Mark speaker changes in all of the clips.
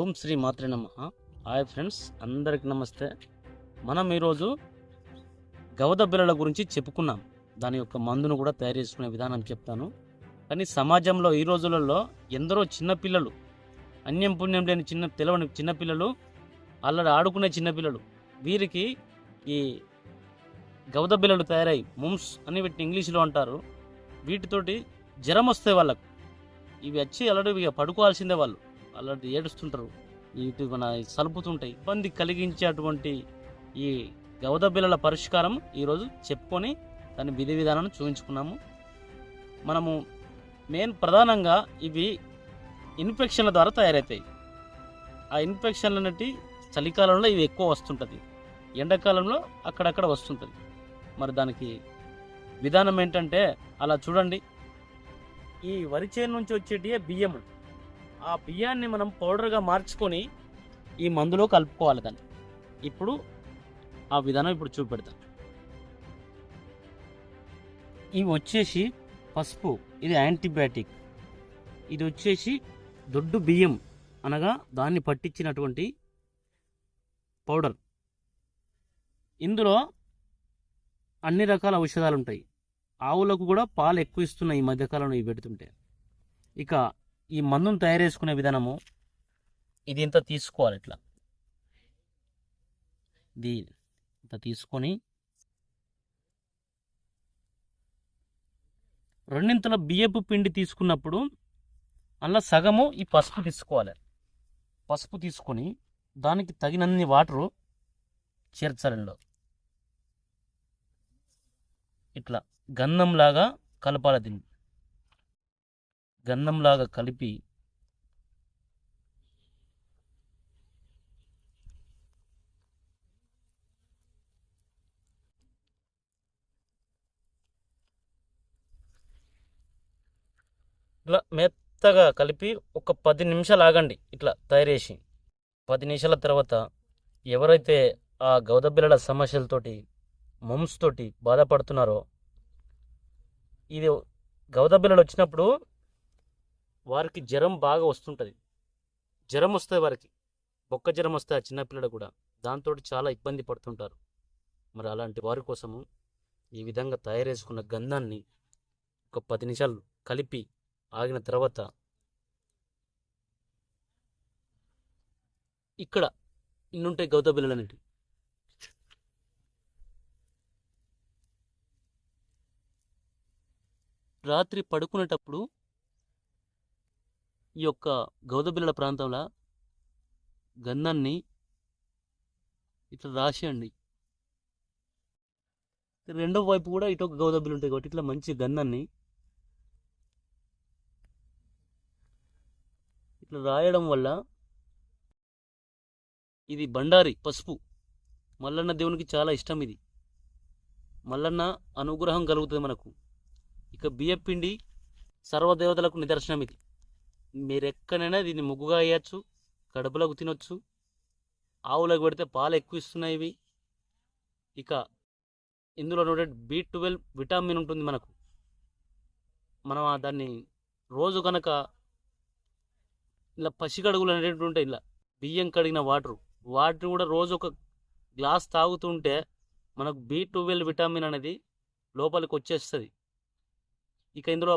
Speaker 1: ఓం శ్రీ మాత్రే నమ. Hi friends అందరికి నమస్తే. మనం ఈరోజు గవద బిళ్ళల గురించి చెప్పుకున్నాం. దాని యొక్క మందును కూడా తయారు చేసుకునే విధానం చెప్తాను. కానీ సమాజంలో ఈ రోజులలో ఎందరో చిన్నపిల్లలు అన్యం పుణ్యం లేని చిన్న తెలవని చిన్నపిల్లలు అల్లడి ఆడుకునే చిన్నపిల్లలు వీరికి ఈ గవద బిళ్ళలు తయారై ముమ్స్ అని వీటిని ఇంగ్లీష్లో అంటారు. వీటితోటి జ్వరం వస్తాయి వాళ్ళకు ఇవి వచ్చి అల్లడి ఇక పడుకోవాల్సిందే వాళ్ళు. అలాంటి ఏడుస్తుంటారు. ఇటు మన సలుపుతుంటాయి. ఇబ్బంది కలిగించేటువంటి ఈ గౌద బిల్లల పరిష్కారం ఈరోజు చెప్పుకొని దాని విధి విధానాన్ని చూపించుకున్నాము. మనము మెయిన్ ప్రధానంగా ఇవి ఇన్ఫెక్షన్ల ద్వారా తయారవుతాయి ఆ ఇన్ఫెక్షన్లు అనేటి చలికాలంలో ఇవి ఎక్కువ వస్తుంటుంది. ఎండాకాలంలో అక్కడక్కడ వస్తుంటుంది. మరి దానికి విధానం ఏంటంటే అలా చూడండి. ఈ వరి చేను నుంచి వచ్చేటియే బియ్యము. ఆ బియ్యాన్ని మనం పౌడర్గా మార్చుకొని ఈ మందులో కలుపుకోవాలి దాన్ని. ఇప్పుడు ఆ విధానం ఇప్పుడు చూపెడతాను. ఇవి వచ్చేసి పసుపు ఇది యాంటీబయాటిక్. ఇది వచ్చేసి దొడ్డు బియ్యం అనగా దాన్ని పట్టించినటువంటి పౌడర్. ఇందులో అన్ని రకాల ఔషధాలు ఉంటాయి ఆవులకు కూడా పాలు ఎక్కువ ఇస్తున్నాయి ఈ మధ్యకాలంలో ఇవి పెడుతుంటే. ఇక ఈ మందును తయారు చేసుకునే విధానము ఇది ఇంత తీసుకోవాలి ఇట్లా. ఇది ఇంత తీసుకొని రెండింతల బియ్యపు పిండి తీసుకున్నప్పుడు అందులో సగము ఈ పసుపు తీసుకోవాలి. పసుపు తీసుకొని దానికి తగినన్ని వాటరు చేర్చాలి ఇందులో. ఇట్లా గంధంలాగా కలపాలి దీన్ని. గంధంలాగా కలిపి ఇట్లా మెత్తగా కలిపి ఒక పది నిమిషాలు ఆగండి ఇట్లా తయారేసి. పది నిమిషాల తర్వాత ఎవరైతే ఆ గౌదబిల్లల సమస్యలతోటి మమ్స్ తోటి బాధపడుతున్నారో ఇది గౌదబిల్లలు వచ్చినప్పుడు వారికి జ్వరం బాగా వస్తుంటుంది. జ్వరం వస్తుంది వారికి బొక్క జ్వరం వస్తే ఆ చిన్నపిల్లడు కూడా దాంతో చాలా ఇబ్బంది పడుతుంటారు. మరి అలాంటి వారి కోసము ఈ విధంగా తయారు చేసుకున్న గంధాన్ని ఒక పది నిమిషాలు కలిపి ఆగిన తర్వాత ఇక్కడ ఇన్నుంటాయి గౌత బిల్లలు అనేటివి రాత్రి పడుకునేటప్పుడు ఈ యొక్క గౌదబిల్లల ప్రాంతంలో గంధాన్ని ఇట్లా రాసేయండి. రెండో వైపు కూడా ఇటు ఒక గౌదబిల్లు ఉంటాయి కాబట్టి ఇట్లా మంచి గంధాన్ని ఇట్లా రాయడం వల్ల ఇది బండారి పసుపు. మల్లన్న దేవునికి చాలా ఇష్టం ఇది. మల్లన్న అనుగ్రహం కలుగుతుంది మనకు. ఇక బియ్యపిండి సర్వదేవతలకు నిదర్శనం ఇది. మీరు ఎక్కడైనా దీన్ని ముగ్గుగా వేయచ్చు కడుపులకు తినొచ్చు. ఆవులకు పెడితే పాలు ఎక్కువ ఇస్తున్నాయి ఇవి. ఇక ఇందులో ఉండే బి ట్వెల్వ్ విటామిన్ ఉంటుంది మనకు. మనం దాన్ని రోజు కనుక ఇలా పసిగడుగులు అనేటువంటి ఉంటాయి ఇలా బియ్యం కడిగిన వాటర్. వాటిని కూడా రోజు ఒక గ్లాస్ తాగుతుంటే మనకు బి ట్వెల్వ్ విటామిన్ అనేది లోపలికి వచ్చేస్తుంది. ఇక ఇందులో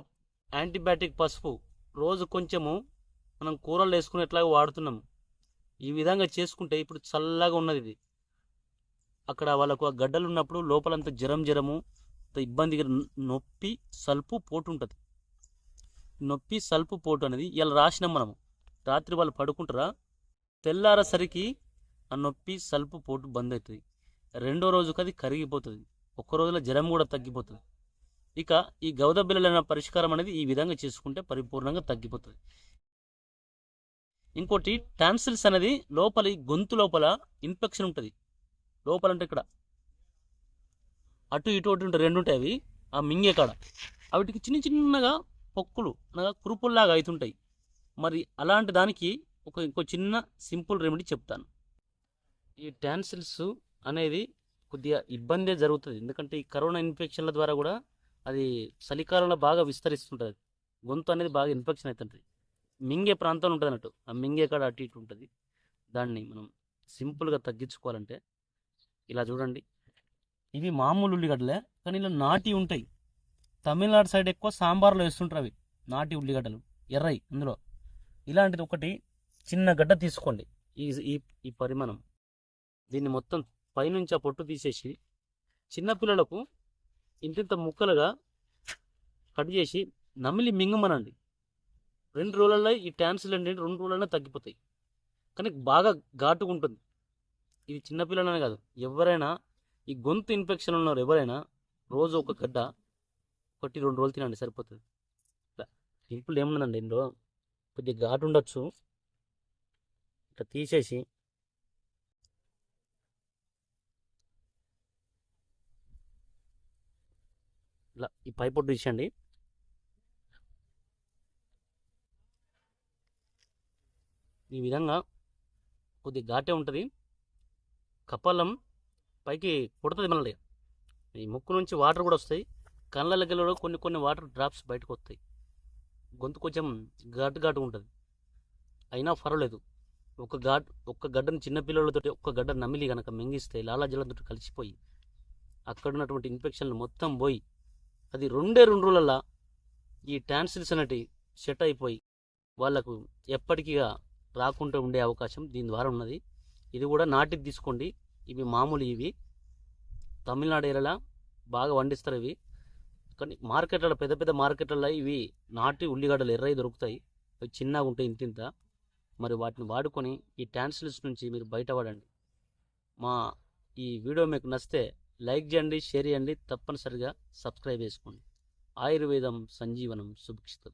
Speaker 1: యాంటీబయాటిక్ పసుపు రోజు కొంచెము మనం కూరలు వేసుకుని ఎట్లాగో వాడుతున్నాము. ఈ విధంగా చేసుకుంటే ఇప్పుడు చల్లగా ఉన్నది ఇది. అక్కడ వాళ్ళకు ఆ గడ్డలు ఉన్నప్పుడు లోపలంత జ్వరం జ్వరము ఇబ్బందిగా నొప్పి సల్పు పోటు ఉంటుంది నొప్పి సల్పు పోటు అనేది ఇలా రాసినాం మనము. రాత్రి వాళ్ళు పడుకుంటారా? తెల్లారసరికి ఆ నొప్పి సల్పు పోటు బంద్ అవుతుంది రెండో రోజుకి అది కరిగిపోతుంది. ఒక్క రోజులో జ్వరం కూడా తగ్గిపోతుంది. ఇక ఈ గౌద బిల్లలైన పరిష్కారం అనేది ఈ విధంగా చేసుకుంటే పరిపూర్ణంగా తగ్గిపోతుంది. ఇంకోటి టాన్సిల్స్ అనేది లోపలి గొంతు లోపల ఇన్ఫెక్షన్ ఉంటుంది. లోపల అంటే ఇక్కడ. అటు ఇటు అటు ఉంటాయి రెండు ఉంటాయి అవి. ఆ మింగే కాడ. వాటికి చిన్న చిన్నగా పొక్కులు అనగా కురుపుల్లాగా అవుతుంటాయి మరి అలాంటి దానికి ఒక ఇంకో చిన్న సింపుల్ రెమెడీ చెప్తాను. ఈ టాన్సిల్స్ అనేది కొద్దిగా ఇబ్బందే జరుగుతుంది. ఎందుకంటే ఈ కరోనా ఇన్ఫెక్షన్ల ద్వారా కూడా అది చలికాలంలో బాగా విస్తరిస్తుంటుంది. గొంతు అనేది బాగా ఇన్ఫెక్షన్ అవుతుంటుంది మింగే ప్రాంతం ఉంటుంది అన్నట్టు. ఆ మింగే కాడ అటు ఇటు ఉంటుంది. దాన్ని మనం సింపుల్గా తగ్గించుకోవాలంటే ఇలా చూడండి. ఇవి మామూలు ఉల్లిగడ్డలే కానీ ఇలా నాటి ఉంటాయి. తమిళనాడు సైడ్ ఎక్కువ సాంబార్లో వేస్తుంటారు అవి. నాటి ఉల్లిగడ్డలు ఎర్రయి అందులో ఇలాంటిది ఒకటి చిన్న గడ్డ తీసుకోండి. ఈ ఈ ఈ పరిమాణం. దీన్ని మొత్తం పైనుంచి ఆ పొట్టు తీసేసి చిన్నపిల్లలకు ఇంతింత ముక్కలుగా కట్ చేసి నమిలి మింగమనండి. రెండు రోజులలో ఈ ట్యాన్సిల్ అండి రెండు రోజులైనా తగ్గిపోతాయి. కానీ బాగా ఘాటుగా ఉంటుంది. ఇది చిన్నపిల్లలనే కాదు ఎవరైనా ఈ గొంతు ఇన్ఫెక్షన్ ఉన్నారు ఎవరైనా రోజు ఒక గడ్డ ఒకటి రెండు రోజులు తినండి సరిపోతుంది. సింపుల్ ఏముందండి ఇందులో. కొద్దిగా ఘాటు ఉండొచ్చు. ఇట్లా తీసేసి ఇలా ఈ పై పొట్టు ఈ విధంగా కొద్దిగా ఘాటే ఉంటుంది. కపాలం పైకి పుడుతుంది మనల్ని. ఈ ముక్కు నుంచి వాటర్ కూడా వస్తాయి. కళ్ళకి కూడా కొన్ని కొన్ని వాటర్ డ్రాప్స్ బయటకు వస్తాయి. గొంతు కొంచెం ఘాటు ఘాటు ఉంటుంది. అయినా పర్వాలేదు. ఒక ఘాట్ ఒక్క గడ్డను చిన్నపిల్లలతో ఒక్క గడ్డ నమిలి కనుక మింగిస్తే లాలాజలంతో కలిసిపోయి అక్కడ ఉన్నటువంటి ఇన్ఫెక్షన్లు మొత్తం పోయి అది రెండే రెండు రోజులలో ఈ టాన్సిల్స్ అనేటివి సెట్ అయిపోయి వాళ్ళకు ఎప్పటికీగా రాకుండా ఉండే అవకాశం దీని ద్వారా ఉన్నది. ఇది కూడా నాటికి తీసుకోండి. ఇవి మామూలు ఇవి. తమిళనాడు ఏరియాలో బాగా వండిస్తారు ఇవి. కానీ మార్కెట్లలో పెద్ద పెద్ద మార్కెట్లలో ఇవి నాటి ఉల్లిగడ్డలు ఎర్రవి దొరుకుతాయి. అవి చిన్నగా ఉంటాయి ఇంతింత మరి వాటిని వాడుకొని ఈ టాన్సిల్స్ నుంచి మీరు బయటపడండి. మా ఈ వీడియో మీకు నచ్చితే లైక్ చేయండి షేర్ చేయండి తప్పనిసరిగా సబ్స్క్రైబ్ చేసుకోండి. ఆయుర్వేదం సంజీవనం సుభిక్షితం